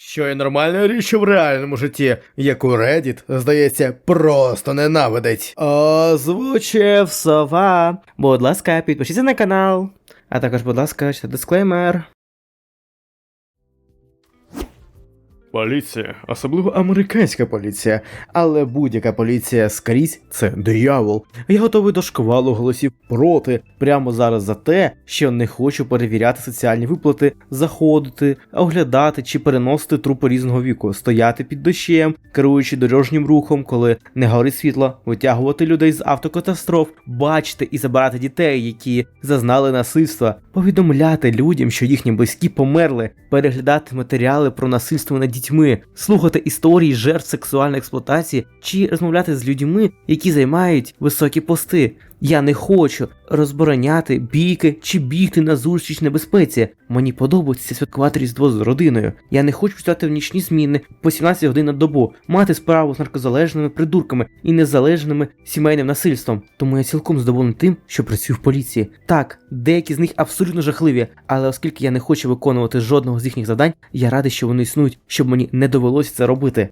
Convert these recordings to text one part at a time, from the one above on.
Що є нормальною річчю в реальному житті, яку Reddit, здається, просто ненавидить. Озвучив сова. Будь ласка, підпишіться на канал. А також, будь ласка, читайте дисклеймер. Поліція, особливо американська поліція, але будь-яка поліція скрізь це диявол. Я готовий до шквалу голосів проти. Прямо зараз за те, що не хочу перевіряти соціальні виплати, заходити, оглядати чи переносити трупи різного віку, стояти під дощем, керуючи дорожнім рухом, коли не горить світло, витягувати людей з автокатастроф, бачити і забирати дітей, які зазнали насильства, повідомляти людям, що їхні близькі померли, переглядати матеріали про насильство над дітьми, слухати історії жертв сексуальної експлуатації чи розмовляти з людьми, які займають високі пости. Я не хочу розбороняти бійки чи бігти на зустріч небезпеці. Мені подобається святкувати різдво з родиною. Я не хочу працювати в нічні зміни по 17 годин на добу, мати справу з наркозалежними придурками і незалежними сімейним насильством. Тому я цілком задоволений тим, що працюю в поліції. Так, деякі з них абсолютно жахливі, але оскільки я не хочу виконувати жодного з їхніх завдань, я радий, що вони існують, щоб мені не довелося це робити.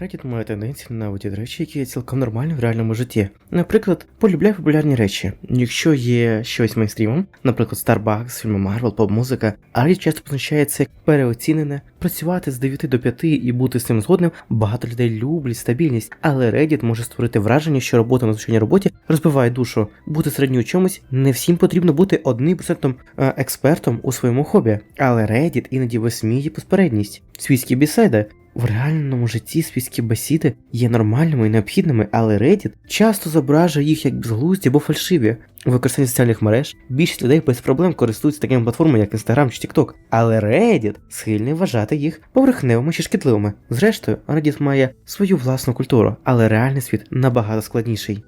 Reddit має тенденцію ненавидіти речі, які є цілком нормальні в реальному житті. Наприклад, полюбляє популярні речі. Якщо є щось мейнстрімом, наприклад, Starbucks, фільми Marvel, поп-музика, Reddit часто позначається як переоцінене. Працювати з 9 до 5 і бути з цим згодним багато людей люблять стабільність, але Reddit може створити враження, що робота на звичайній роботі розбиває душу. Бути середньо у чомусь не всім потрібно бути одним процентом е, експертом у своєму хобі, але Reddit іноді висміє посередність. Світські бісейди в реальному житті світські бесіди є нормальними і необхідними, але Reddit часто зображує їх як безглузді або фальшиві. У використанні соціальних мереж більшість людей без проблем користуються такими платформами, як Instagram чи TikTok, але Reddit схильний вважати їх поверхневими чи шкідливими. Зрештою, Reddit має свою власну культуру, але реальний світ набагато складніший.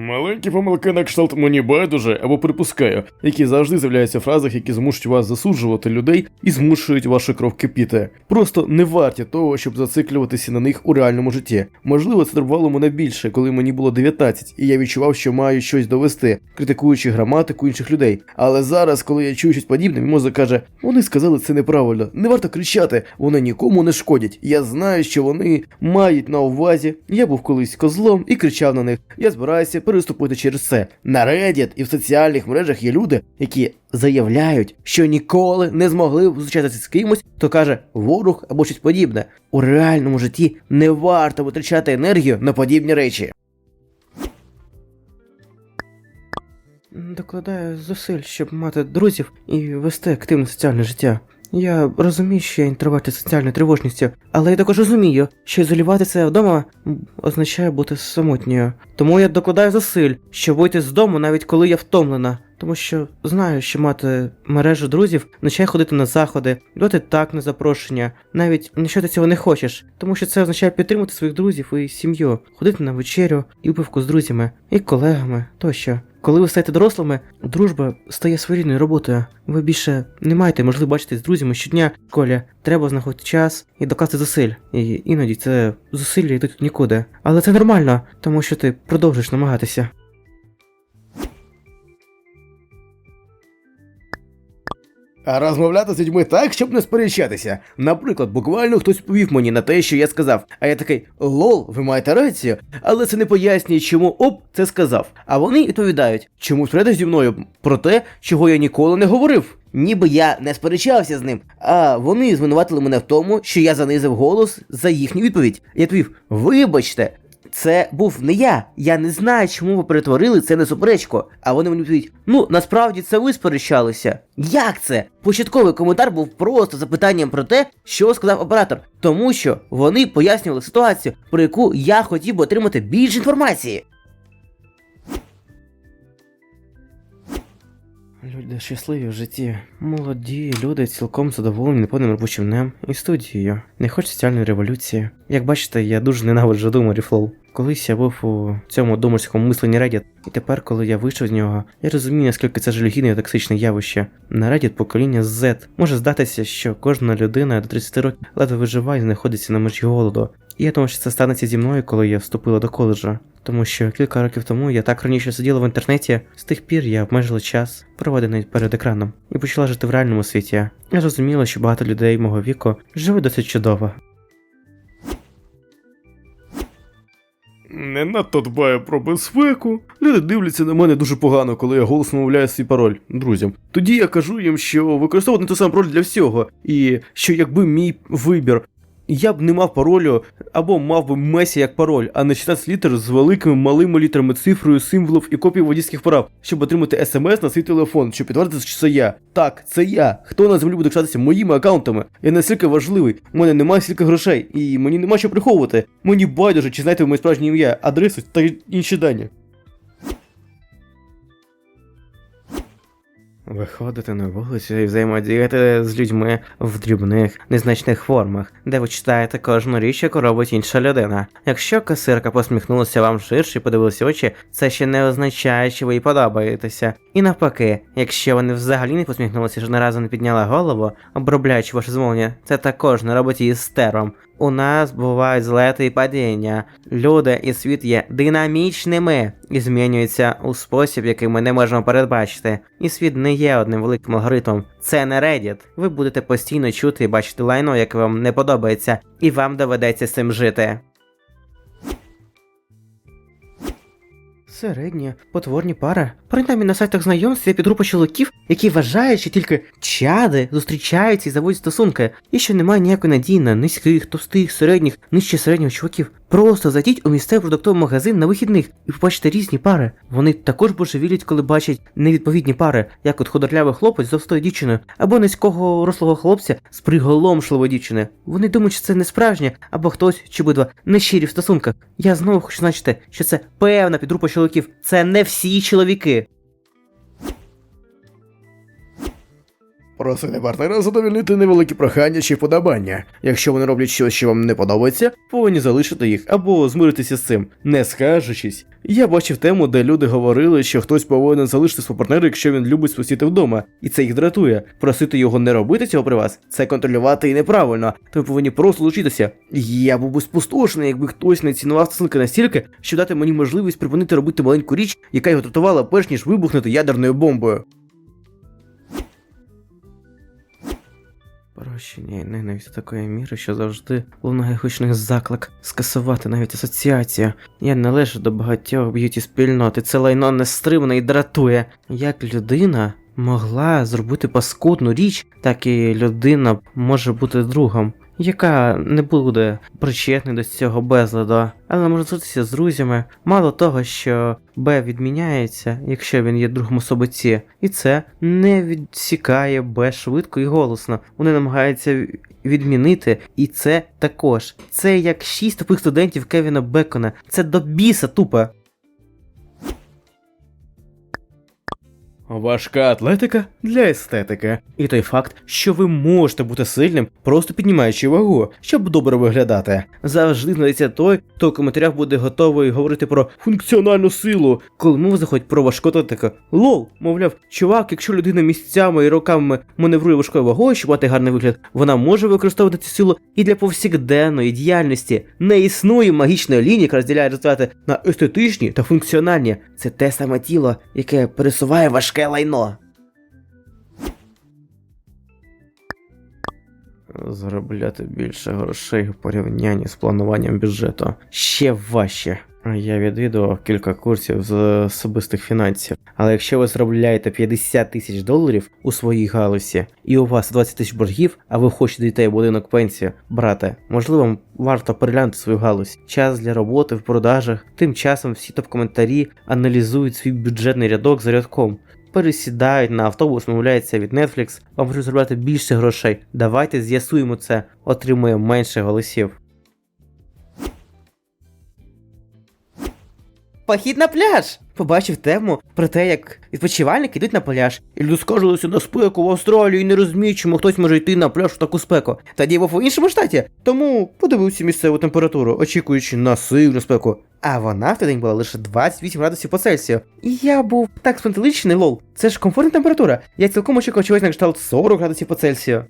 Маленькі помилки на кшталт мені байдуже або припускаю, які завжди з'являються в фразах, які змушують вас засуджувати людей і змушують вашу кров кипіти. Просто не варті того, щоб зациклюватися на них у реальному житті. Можливо, це турбувало мене більше, коли мені було 19, і я відчував, що маю щось довести, критикуючи граматику інших людей. Але зараз, коли я чую щось подібне, мій мозок каже: вони сказали це неправильно, не варто кричати, вони нікому не шкодять. Я знаю, що вони мають на увазі. Я був колись козлом і кричав на них. Я збираюся переступити через це. На Reddit і в соціальних мережах є люди, які заявляють, що ніколи не змогли зустрічатися з кимось, хто каже ворог або щось подібне. У реальному житті не варто витрачати енергію на подібні речі. Докладаю зусиль, щоб мати друзів і вести активне соціальне життя. Я розумію, що я інтроверт із соціальною тривожністю, але я також розумію, що ізолюватися вдома означає бути самотньою. Тому я докладаю зусиль, щоб вийти з дому, навіть коли я втомлена. Тому що знаю, що мати мережу друзів означає ходити на заходи, дати так на запрошення, навіть якщо ти цього не хочеш, тому що це означає підтримати своїх друзів і сім'ю, ходити на вечерю і випивку з друзями і колегами тощо. Коли ви стаєте дорослими, дружба стає своєрідною роботою. Ви більше не маєте можливості бачитись з друзями щодня в школі. Треба знаходити час і докласти зусиль. І іноді це зусилля йдуть нікуди. Але це нормально, тому що ти продовжиш намагатися. А розмовляти з людьми так, щоб не сперечатися. Наприклад, буквально хтось повів мені на те, що я сказав. А я такий лол, ви маєте рацію, але це не пояснює, чому оп це сказав. А вони відповідають, чому спереду зі мною про те, чого я ніколи не говорив. Ніби я не сперечався з ним, а вони звинуватили мене в тому, що я занизив голос за їхню відповідь. Я відповів: вибачте, це був не я. Я не знаю, чому ви перетворили це на суперечку. А вони мені відповідають: ну насправді це ви сперечалися. Як це? Початковий коментар був просто запитанням про те, що сказав оператор, тому що вони пояснювали ситуацію, про яку я хотів би отримати більше інформації. Люди щасливі в житті. Молоді люди цілком задоволені неповним робочим днем і студією. Не хочуть соціальної революції. Як бачите, я дуже ненавиджу думу флоу. Колись я був у цьому думарському мисленні Reddit, і тепер, коли я вийшов з нього, я розумію, наскільки це жалюгідне і токсичне явище. На Reddit покоління Z може здатися, що кожна людина до 30 років ледве виживає і знаходиться на межі голоду. І я думаю, що це станеться зі мною, коли я вступила до коледжу. Тому що кілька років тому я так раніше сиділа в інтернеті, з тих пір я обмежила час, проведений перед екраном, і почала жити в реальному світі. Я зрозуміла, що багато людей мого віку живуть досить чудово. Не надто дбаю про безпеку. Люди дивляться на мене дуже погано, коли я голосно мовляю свій пароль друзям. Тоді я кажу їм, що використовувати той самий пароль для всього, і що якби мій вибір. Я б не мав паролю, або мав би Месі як пароль, а не 16 літер з великими малими літерами цифрою, символів і копій водійських прав, щоб отримати смс на свій телефон, щоб підтвердити, що це я. Так, це я. Хто на землі буде кшатися моїми аккаунтами? Я настільки важливий. У мене немає стільки грошей, і мені нема що приховувати. Мені байдуже, чи знаєте ви моє справжнє ім'я, адресу та інші дані. Виходити на вулицю і взаємодіяти з людьми в дрібних, незначних формах, де ви читаєте кожну річ, яку робить інша людина. Якщо касирка посміхнулася вам ширше і подивилася очі, це ще не означає, що ви їй подобаєтеся. І навпаки, якщо вони взагалі не посміхнулися, жодного разу не підняла голову, обробляючи ваше замовлення, це також не робить її стервом. У нас бувають злети і падіння. Люди і світ є динамічними і змінюються у спосіб, який ми не можемо передбачити. І світ не є одним великим алгоритмом. Це не Reddit. Ви будете постійно чути і бачити лайно, яке вам не подобається, і вам доведеться з цим жити. Середня, потворні пари. Принаймні на сайтах знайомств є підгрупа чоловіків, які вважають, що тільки чади зустрічаються і заводять стосунки, і що немає ніякої надії на низьких, товстих, середніх, нижче середнього чуваків. Просто зайдіть у місцевий продуктовий магазин на вихідних і побачите різні пари. Вони також божевілять, коли бачать невідповідні пари, як от худорлявий хлопець з товстою дівчиною, або низького рослого хлопця з приголомшливою дівчиною. Вони думають, що це не справжнє, або хтось чи обидва не щирі в стосунках. Я знову хочу значити, що це певна підгрупа чоловіків. Це не всі чоловіки. Просити партнера задовільнити невеликі прохання чи вподобання. Якщо вони роблять щось, що вам не подобається, повинні залишити їх або змиритися з цим, не скаржачись. Я бачив тему, де люди говорили, що хтось повинен залишити свого партнера, якщо він любить спустити вдома, і це їх дратує. Просити його не робити цього при вас, це контролювати і неправильно. То ви повинні просто лучитися. Я був би спустошений, якби хтось не цінував стосунки настільки, щоб дати мені можливість припинити робити маленьку річ, яка його дратувала перш ніж вибухнути ядерною бомбою. Прощення і ненависть до такої міри, що завжди лунає гучний заклик скасувати навіть асоціацію. Я належу до багатьох б'юті спільноти, це лайно нестримне і дратує. Як людина могла зробити паскудну річ, так і людина може бути другом, яка не буде причетна до цього безладу, але може зустрітися з друзями. Мало того, що Б відміняється, якщо він є другом особи і це не відсікає Б швидко і голосно. Вони намагаються відмінити, і це також. Це як шість тупих студентів Кевіна Бекона. Це до біса тупо. Важка атлетика для естетики. І той факт, що ви можете бути сильним, просто піднімаючи вагу, щоб добре виглядати. Завжди знайдеться той, хто в коментарях буде готовий говорити про функціональну силу, коли мова заходить про важку атлетику. Лол, мовляв, чувак, якщо людина місцями і роками маневрує важкою вагою, щоб мати гарний вигляд, вона може використовувати цю силу і для повсякденної діяльності. Не існує магічної лінії, яка розділяє результати на естетичні та функціональні. Це те саме тіло, яке пересуває важке лайно. Заробляти більше грошей у порівнянні з плануванням бюджету ще важче. Я відвідував кілька курсів з особистих фінансів. Але якщо ви заробляєте 50 тисяч доларів у своїй галузі, і у вас 20 тисяч боргів, а ви хочете дітей в будинок пенсію, брате, можливо, варто переглянути свою галузь. Час для роботи в продажах. Тим часом всі топ-коментарі аналізують свій бюджетний рядок за рядком. Пересідають на автобус, мовляються від Netflix, вам хочуть зробити більше грошей. Давайте з'ясуємо це, отримуємо менше голосів. Похід на пляж! Побачив тему про те, як відпочивальники йдуть на пляж, і люди скаржилися на спеку в Австралії і не розуміють, чому хтось може йти на пляж в таку спеку. Тоді я був у іншому штаті, тому подивився місцеву температуру, очікуючи на сильну спеку. А вона в той день була лише 28 градусів по Цельсію. І я був так спантеличений, лол. Це ж комфортна температура. Я цілком очікував чогось на кшталт 40 градусів по Цельсію.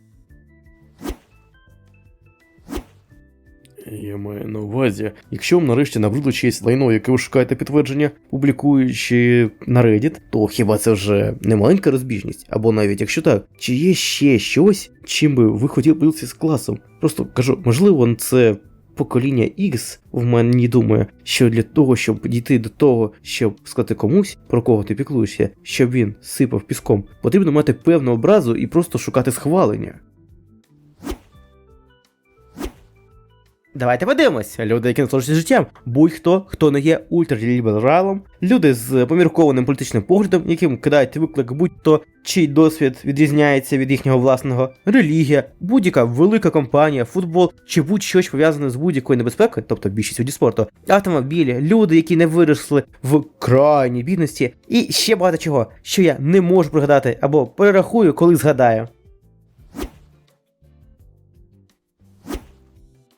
Я маю на увазі, якщо вам нарешті набридло чиєсь лайно, яке ви шукаєте підтвердження, публікуючи на Reddit, то хіба це вже не маленька розбіжність? Або навіть якщо так, чи є ще щось, чим би ви хотіли поділитися з класом? Просто кажу, можливо, це покоління X в мене думає, що для того, щоб дійти до того, щоб сказати комусь, про кого ти піклуєшся, щоб він сипав піском, потрібно мати певну образу і просто шукати схвалення. Давайте подивимось. Люди, які насолоджуються життям, будь-хто, хто не є ультралібералом, люди з поміркованим політичним поглядом, яким кидають виклик будь-то чий досвід відрізняється від їхнього власного, релігія, будь-яка велика компанія, футбол чи будь-що пов'язане з будь-якою небезпекою, тобто більшість видів спорту, автомобілі, люди, які не виросли в крайній бідності, і ще багато чого, що я не можу пригадати або перерахую, коли згадаю.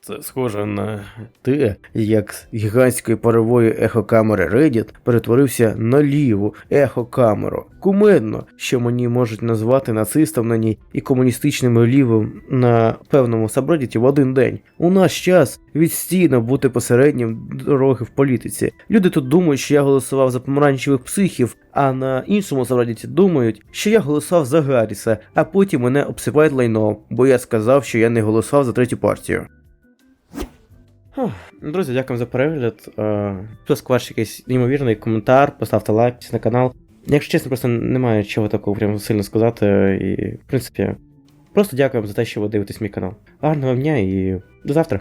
Це схоже на те, як з гігантської парової ехокамери Reddit перетворився на ліву ехокамеру. Кумедно, що мені можуть назвати нацистом на ній і комуністичним лівим на певному сабреддіті в один день. У наш час відстійно бути посереднім дороги в політиці. Люди тут думають, що я голосував за помаранчевих психів, а на іншому сабреддіті думають, що я голосував за Гарріса, а потім мене обсипають лайном, бо я сказав, що я не голосував за третю партію. Друзі, дякую за перегляд. Хто ваш якийсь неймовірний коментар, поставте лайк на канал. Якщо чесно, просто немає чого такого прямо сильно сказати. І, в принципі, просто дякую за те, що ви дивитесь мій канал. Гарного вам дня і до завтра.